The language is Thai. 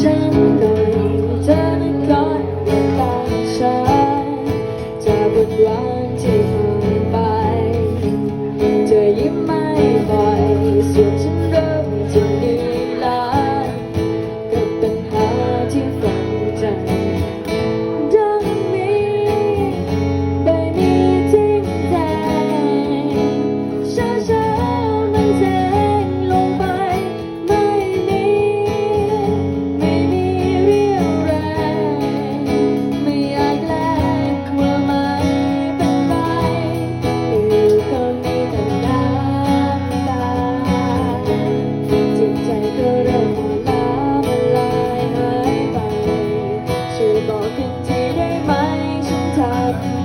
ฉันก็อยู่เธอนั้นคอยตามฉันจากบทวันที่ ดผิดที่ได้ไหมฉันทำ